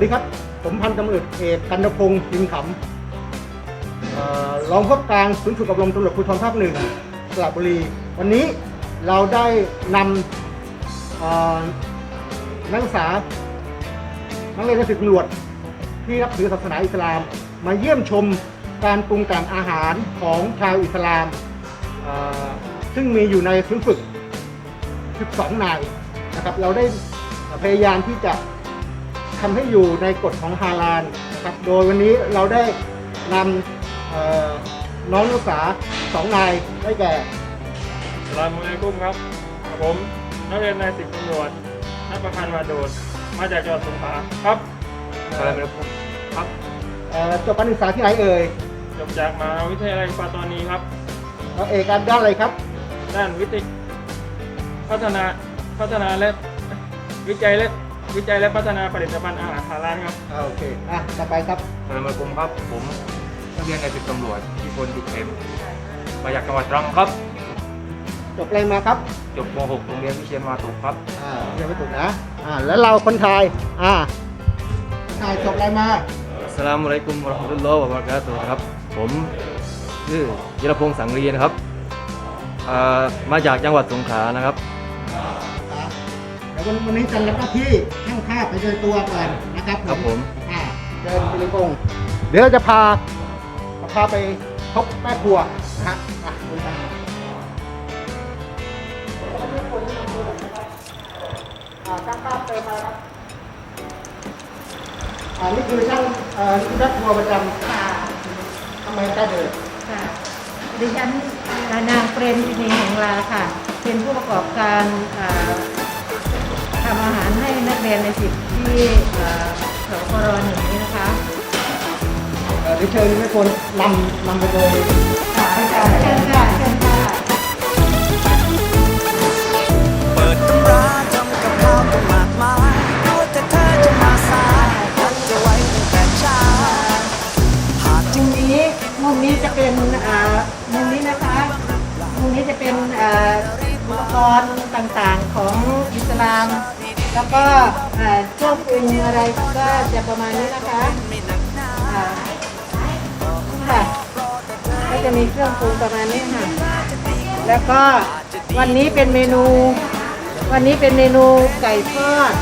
สวัสดีครับ ผมพันตำรวจเอกกันตพงศ์พิมขำเอ่อรองผู้การศูนย์ฝึกอบรมตำรวจภูธรภาคหนึ่งสระบุรี วันนี้เราได้นำนักศึกษานักเรียนนักศึกตำรวจที่รับถือศาสนาอิสลาม มาเยี่ยมชมการปรุงแต่งอาหารของชาวอิสลาม ซึ่งมีอยู่ในศูนย์ฝึก 12 นายนะครับ เราได้พยายามที่จะ ทำให้อยู่ในกฎของฮาลาลนะครับโดยวันนี้เราได้นำเอ่อน้องนักศึกษาสองนายได้แก่สลามอะลัยกุมครับ ผมนักเรียนนายสิบตำรวจนักประพันธ์มาโดดมาจากจังหวัดสงขลาครับสลามอะลัยกุมครับเอ่อจบการศึกษาที่ไหนเอ่ยจบจากมหาวิทยาลัยปาตอนีครับเอาเอกการด้านอะไรครับ ด้านวิทยพัฒนาพัฒนาและวิจัยและ วิจัยและพัฒนาผลิตภัณฑ์อาหารฮาลาลครับ อ่าโอเค อะ ต่อไปครับสลามอะลัยกุมครับ ผมนักเรียนในสิบตำรวจที่พลดิเข็มมาจากจังหวัดตรังครับ จบอะไรมาครับ จบม .6 โรงเรียนวิเชียนมาตุครับ อ่าเรียนไม่ถูกนะ อ่า แล้วเราคนไทย อ่าไทยจบอะไรมา สลามอะลัยกุมวะเราะห์มะตุลลอฮ์วะบะเราะกาตุฮ์ครับ ผมชื่อยิรพงษ์สังเรียนะครับอ่ามาจากจังหวัดสงขลานะครับอ่า เดี๋ยววันวันนี้จะรับหน้าที่ช่างภาพไปเจอตัวก่อนนะครับครับผม อ่าเดินไปเลยพงศ์เดี๋ยวเราจะพาพาไปพบแม่ครัวนะฮะอะดูกันอ่าช่างภาพเติมมาครับอ่านี่คือช่างเอ่อนี่คือแม่ครัวประจำค่ะทำไมใกล้เดินค่ะดิฉันนางเปรมจินีแห่งลาค่ะ เป็นผู้ประกอบการอ่าทำอาหารให้นักเรียนในสิบที่อ่าสพรหนึ่งนี้นะคะเอ่อเดี๋ยวเชิญแม่ครัวนำนำไปเลยค่ะค่ะเชิญค่ะเชิญค่ะเปิดตำราทำกับข้าวต้องมากมายกลัวแต่เธอจะมาสายฉันจะไว้ตั้งแต่เช้าหากจริมุงมนี้มุมนี้จะเป็นอ่ามุมนี้นะคะมุมนี้จะเป็นอ่าอุปกรณ์ต่างๆของอิสลาม แล้วก็อ่าเครื่องปรุงอะไรก็จะประมาณนี้นะคะอ่าค่ะก็จะมีเครื่องปรุงประมาณนี้ค่ะ แล้วก็วันนี้เป็นเมนู วันนี้เป็นเมนูไก่ทอด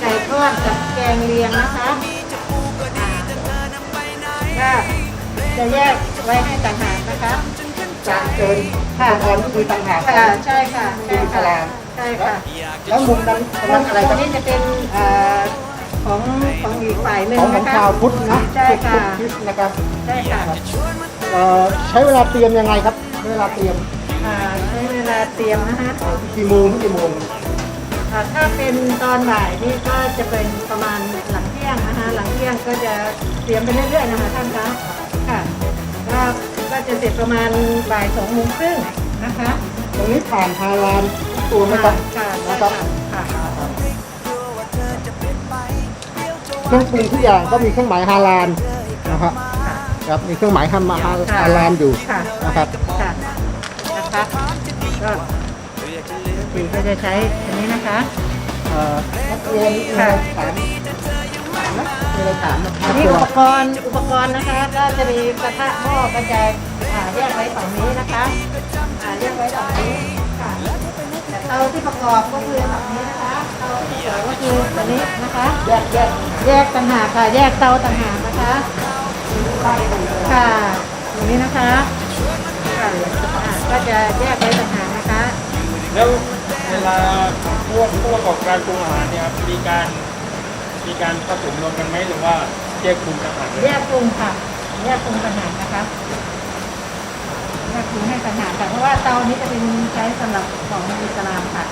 ไก่ทอดกับแกงเลียงนะคะอ่าก็จะแยกไว้ให้ต่างหากนะคะการเชิญค่ะอุปกรณ์ก็คือต่างหากค่ะใช่ค่ะใช่อิสค่ะลาม ใช่ค่ะแล้วมุมนั้นตรงนั้นอะไรครับตนี้จะเป็นเอ่อของของอีกฝ่ายหนึ่งของขอนะงคะชาวพุทธนะใช่ค่ะพุทธคริสต์นะครับใช่ค่ะเอ่อใช้เวลาเตรียมยังไงครับใช้เวลาเตรียมอ่าใช้เวลาเตรียมนะคะกี่โมงถึงกี่โมงอ่าถ้าเป็นตอนบ่ายนี่ก็จะเป็นประมาณหลังเที่ยงนะคะหลังเที่ยงก็จะเตรียมไปเรื่อยๆนะคะท่านคะค่ะก็ก็จะเสร็จประมาณบ่ายสองโมงครึ่งนะคะ ตรงนี้ผ่านฮาลาลทุก ตัวไหมครับค่ะนะใช่ครับค่ะค่ะเครื่องปรุงทุกอย่างก็มีเครื่องหมายฮาลาลนะครับครับมีเครื่องหมายฮามาฮาฮาลาลอยู่ค่ะนะครับค่ะนะคะก็สีก็จะใช้อันนี้นะคะ เอ่อนักเรียนมีอะไรถามถามนะมีอะไรถามนะคอัรันบนี้ตัวอุปกรณ์อุปกรณ์นะคะก็จะมีกระทะหม้อก็จะอ่าแยกไว้ฝั่งนี้นะคะอ่าแยกไว้ฝั่งนี้ค่ะแต่เตาที่ประกอบก็คือฝั่งนี้นะคะเตาที่ประกอบก็คือฝั่งนี้นะคะ แยกแยกแยกต่างหากค่ะ แยกเตาต่างหากนะคะค่ะอย่างนี้นะคะค่ะอ่าก็จะแยกไว้ต่างหากนะคะ แล้วเวลาพวกผู้ประกอบการปรุงอาหารเนี่ยครับมีการมีการผสมรวมกันไหมหรือว่าแยกปรุงต่างหากเลยแยกปรุงค่ะ แยกปรุงต่างหากนะคะแย กปรุงให้ต่างหากค่ะเพราะว่าเตานี้จะเป็นใช้สำหรับของอิสลามค่ะ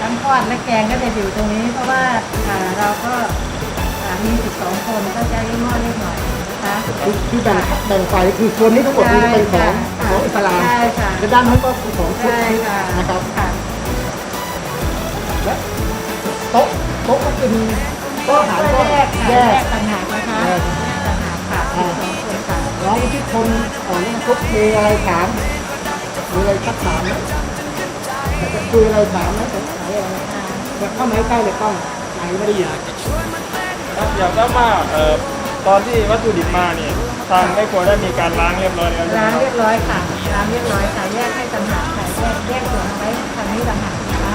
ทั้งทอดและแกงก็จะอยู่ตรงนี้ เพราะว่าอ่าเราก็อ่ามี 12 คนก็ใช้หม้อเล็กหน่อยนะคะที่ที่แบ่งแบ่งฝ่ายคือส่วนนี้ทั้งหมดนี้เป็นของใช่ค่ะของอิสลามใช่ค่ะและด้านนั้นก็คือของพุทธใช่ค่ะนะครับค่ะและโต๊ะโต๊ะก็เป็นโต๊ะอาหารก็แยกค่ะแยแยกกต่างหากนะคะแยกแยกต่างหากค่ะอ่าสองค นค่ะน้องที่คนอ่อนนี่ทุกมีอะไรถามมีอะไรทักถามไหมอยากจะคุยอะไรถามไหมสงสัยอะไรอ่าอยากเข้ามาใกล้เลยต้องนะอันนี้ไม่ได้ยินครับอยากทราบว่าเอ่อตอนที่วัตถุดิบมาเนี่ยทางแม่ครัวได้มีการล้างเรียบร้อยแล้วใช่ไหมล้างครับเรียบร้อยค่ะล้างเรียบร้อยค่ะแยกให้ต่างหากค่ะแยกแยกส่วนเอาไว้ทางนี้ต่างหากนะคะ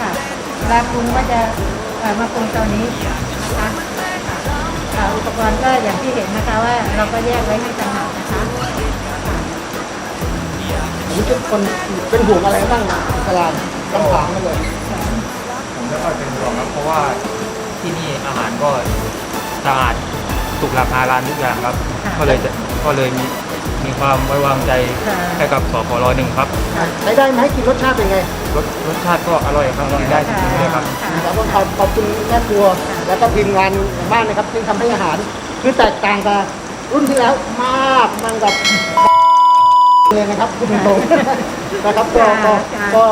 ค่ะเวลาปรุงก็จะเอ่อมาปรุงตอนนี้นะคะค่ะค่ะ อุปกรณ์ก็อย่างที่เห็นนะคะว่าเราก็แยกไว้ให้ต่างหากนะคะค่ะผมเป็นคนเป็นห่วงอะไรบ้างตลาดคำถามมาเลยผมไม่ค่อยเป็นห่วงครับเพราะว่าที่นี่อาหารก็สะอาดถูกหลักฮาลาลทุกอย่างครับ ก็เลยจะก็เลยมี มีความไว้วางใจให้กับสพรหนึ่งครับใช้ได้ไหมกินรสชาติเป็นไงรสรสชาติก็อร่อยครับกินได้จริงๆเลยครับ ค่ะแล้วก็ขอบขอบคุณแม่ครัว แล้วก็ทีมงานอย่างมากนะครับที่ทำให้อาหาร คือแตกต่างกับรุ่นที่แล้วมากมันกับเลยนะครับคุณตรงๆนะครับก็ก็ก็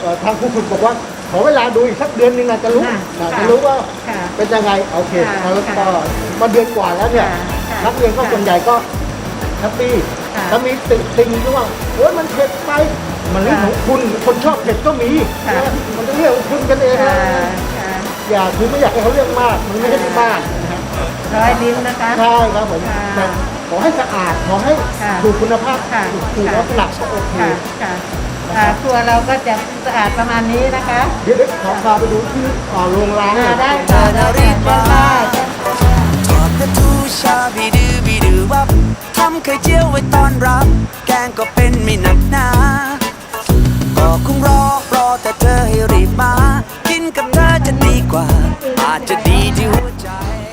เอ่อทางผู้ฝึกบอกว่าขอเวลาดูอีกสักเดือนหนึงนะจะรู้ค่ะนะจะรู้ว่าค่ะเป็นยังไงโอเคค่ะแล้วก็ค่ะมาเดือนกว่าแล้วเนี่ยค่ะนักเรียนก็ค่ะ ส่วนใหญ่ก็ แฮปปี้ค่ะ ถ้ามีติดติงหรือว่าโอ้ยมันเผ็ดไป มันเรื่องของคุณคนชอบเผ็ดก็มีค่ะ นะมันเป็นเรื่องของคุณกันเองค่ะนะค่ะอย่าคือไม่อยากให้เขาเรื่องมากมันไม่ใช่ที่บ้านนะครับร้อยลิ้นนะคะ ใช่ครับผมค่ะแต่ขอให้สะอาดขอให้ค่ะถูกคุณภาพค่ะถูกถูกค่ะ ลักษณะก็โอเค ค่ะค่ะอ่าครัวเราก็จะสะอาดประมาณนี้นะคะเดี๋ยวเดี๋ยวขอพาไปดูที่อ่าโรงล้างหน่อ่าอยได้ค่ะได้ค่ะเชิญค่ะทอดกระทู ชาบีดือบีดือวับทำไข่เจียวไว้ตอนรับ แกงก็เป็นไม่หนักหนาก็คงรอรอแต่เธอให้รีบมา กินกับเธอจะดีกว่า อาจจะดีที่หัวใจ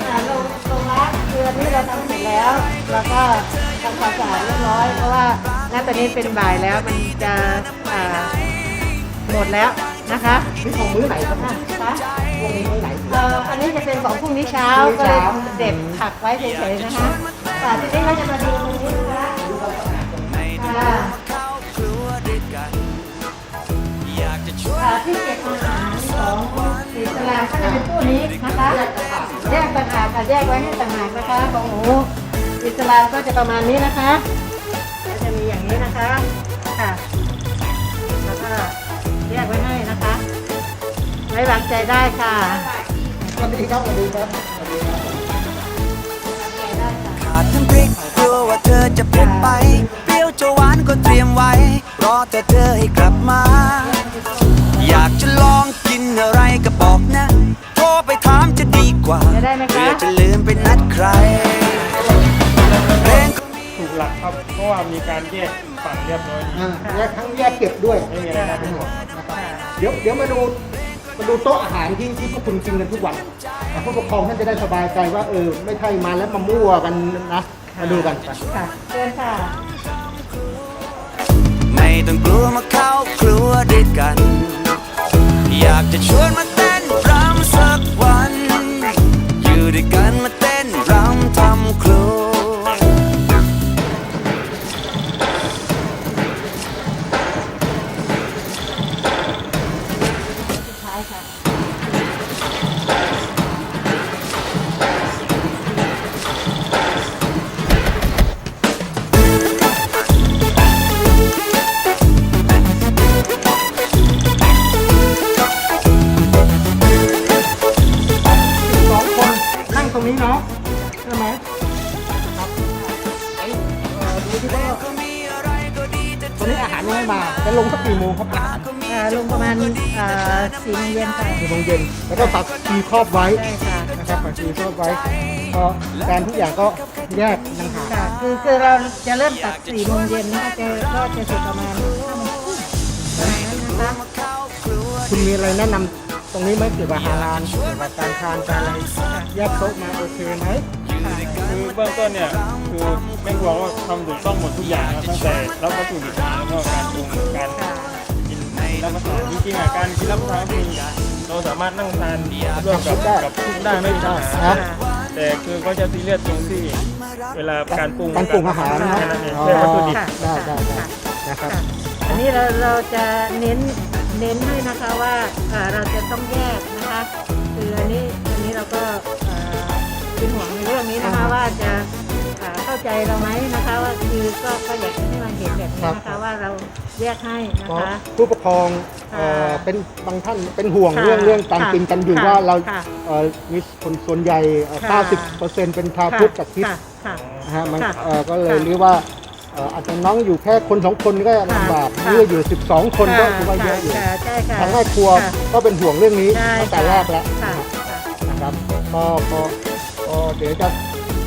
อ่าลงลงล้างคืออันนี้เราทำเสร็จแล้วแล้วก็ทำความสะอาดเรียบร้อย เพราะว่าณตอนนี้เป็นบ่ายแล้วมันจะอ่าหมดแล้วนะคะนี่ของมื้อไหนครับอะคะวงนี้มื้อไหน เอ่ออันนี้จะเป็นของพรุ่งนี้เช้าพรุ่งนี้ก็เลยเช้าเด็บผักไว้เฉยๆนะคะ อ่าทีนี้เราจะมาดูตรงนี้นะคะอ่าเข้าครัวด้วยกันอยากจะที่เก็บอาหารของอิสลามก็จะเป็นตู้นี้นะคะ แยกต่างหากค่ะแยกไว้ให้ต่างหากนะคะของหมูอิสลามก็จะประมาณนี้นะคะก็จะมีอย่างนี้นะคะค่ะแล้วก็แยกไว้ให้นะคะ ไว้วางใจได้ค่ะสวัสดีครับสวัสดีครับ ค่ะขาดน้ำพริกกลัวว่าเธอจะเผ็ดไป เปรี้ยวจะหวานก็เตรียมไว้ รอแต่เธอให้กลับมา อยากจะลองกินอะไรก็บอกนะ โทรไปถามจะดีกว่าจะได้ไหมคะ เพื่อจะลืมไปนัดใคร เพลงถูกหลักครับ เพราะว่ามีการแยกฝั่งเรียบร้อยดีอ่าแยกทั้งแยกเก็บด้วยไม่มีอะไรน่าเป็นห่วงเดี๋ยวเดี๋ยวมาดู มาดูโต๊ะอาหารที่ที่พวกคุณกินกันทุกวันอะผู้ปกครองท่านจะได้สบายใจว่าเออไม่ใช่มาแล้วมามั่วกันนะมาดูกันไปค่ะเชิญค่ะ ไม่ต้องกลัวมาเข้าครัวด้วยกัน อยากจะชวนมาเต้นรำสักวัน อยู่ด้วยกันมา อาหารยังไม่มาจะลงสักกี่โมงครับอาหารอ่าลงประมาณอ่าสี่โมงเย็นค่ะสี่โมงเย็นแล้วก็ผักชีครอบไว้ใช่ค่ะนะครับผักชีครอบไว้ก็การทุกอย่างก็แยกต่างหากค่ะคือคือเราจะเริ่มตักสี่โมงเย็นนะคะจะก็จะเสร็จประมาณห้าโมงครึ่งประมาณนั้นนะคะคุณมีอะไรแนะนำตรงนี้ไหมเกี่ยวกับอาหารเกี่ยวกับการทานการอะไรแยกโต๊ะมาโอเคไหม คือเบื้องต้นเนี่ยคือแม่ครัวก็ทำถูกต้องหมดทุกอย่างตั้งแต่รับวัตถุดิบมาแล้วก็การปรุงการกินรับประทานจริงๆอะการกินรับประทานคือเราสามารถนั่งทานร่วมกับกับทุกได้ไม่มีปัญหาแต่คือเขาจะซีเรียสตรงที่เวลาการปรุงการปรุงอาหารนะแค่นั้นเองอ๋อวัตถุดิบได้ได้ได้นะครับอันนี้เราเราจะเน้นเน้นให้นะคะว่าเราจะต้องแยกนะคะคืออันนี้อันนี้เราก็ เป็นห่วงในเรื่องนี้นะคะว่าจะอ่าเข้าใจเราไหมนะคะ ว่าคือก็ก็อยากจะให้มาเห็นแบบนี้นะคะว่าเราแยกให้นะก็คะ ผู้ปกครองเอ่อค่ะเป็นบางท่านเป็นห่วงค่ะเรื่องเรื่องการค่ะกินกันอยู่ค่ะว่าเราค่ะเอ่อมีคนส่วนใหญ่เอ่อค่ะ 90%เป็นชาวพุทธกับคริสค่ะต์ค่ะ นะฮะมันค่ะเอ่อก็เลยค่ะเรียกว่าเอ่ออาจจะน้องอยู่แค่คนสองคนก็ลำบากค่ะนี่อยู่ 12 คนก็ถือว่าเยอะอยู่ค่ะใช่ค่ะทางครอบครัวค่ะก็เป็นห่วงเรื่องนี้ใช่ตั้งแต่แรกแล้วค่ะนะครับก็ก็ ก็เดี๋ยวจะ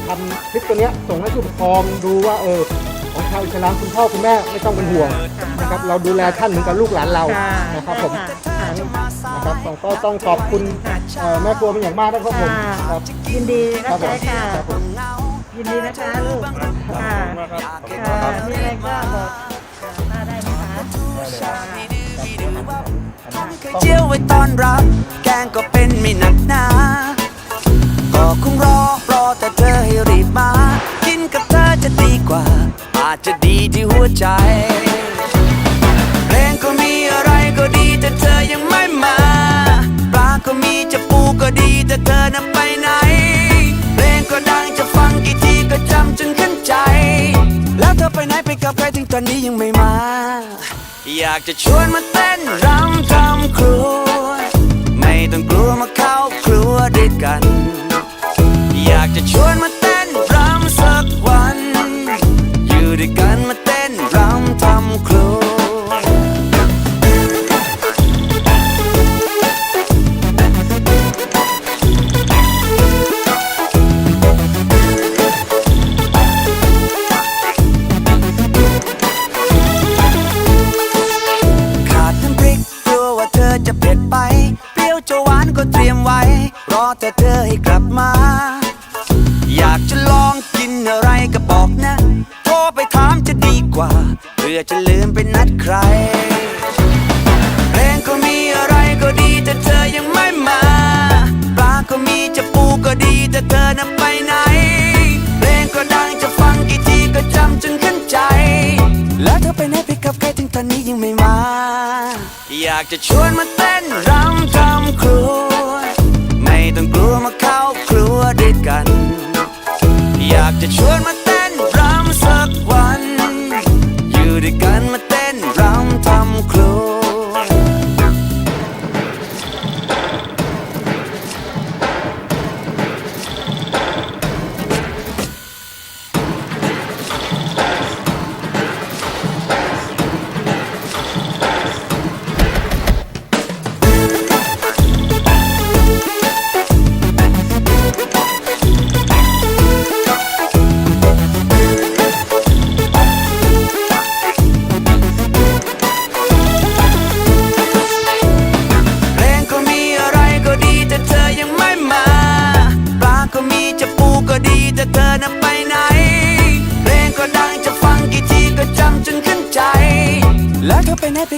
ทำคลิปตัวเนี้ยส่งให้ผู้ปกครองดูว่าเออของชาวอิสลามคุณพ่อคุณแม่ไม่ต้องเป็นห่วงนะครับเราดูแลท่านเหมือนกับลูกหลานเราค่ะนะครับผมค่ะนะครับก็ต้องขอบคุณเอ่อแม่ครัวเป็นอย่างมากนะครับผมค่ะครับยินดีนะครับผมใช่ค่ะครับผมยินดีนะคะลูกค่ะค่ะมีอะไรก็บอกป้าได้นะคะไข่เจียวไว้ตอนรับ แกงก็เป็นไม่หนักหนาก็ คงรอ รอแต่เธอให้รีบมา กินกับเธอจะดีกว่า อาจจะดีที่หัวใจ เพลงก็มีอะไรก็ดีแต่เธอยังไม่มาปลาก็มีจะปูก็ดีแต่เธอน่ะไปไหน เพลงก็ดังจะฟังกี่ทีก็จำจนขึ้นใจ แล้วเธอไปไหนไปกับใครถึงตอนนี้ยังไม่มา อยากจะชวนมาเต้นรำทำครัวไม่ต้องกลัวมาเข้าครัวด้วยกัน อยากจะชวนมาเต้นรำสักวัน อยู่ด้วยกันมาเต้นรำทำครัวขาดน้ำพริกกลัวว่าเธอจะเผ็ดไป เปรี้ยวจะหวานก็เตรียมไว้ รอแต่เธอให้กลับ กว่าเพื่อจะลืมไปนัดใคร เพลงก็มีอะไรก็ดีแต่เธอยังไม่มา ปลาก็มีจะปูก็ดีแต่เธอน่ะไปไหน เพลงก็ดังจะฟังกี่ทีก็จำจนขึ้นใจ แล้วเธอไปไหนไปกับใครถึงตอนนี้ยังไม่มา อยากจะชวนมาเต้นรำทำครัวไม่ต้องกลัวมาเข้าครัวด้วยกัน อยากจะชวนมา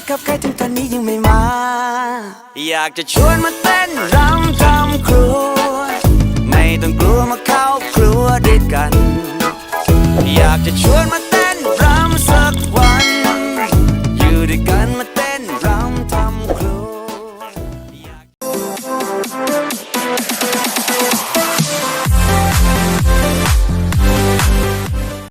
กับใครถึงตอนนี้ยังไม่มา อยากจะชวนมาเต้นรำทำครัว ไม่ต้องกลัวมาเข้าครัวด้วยกัน อยากจะชวนมาเต้นรำสักวัน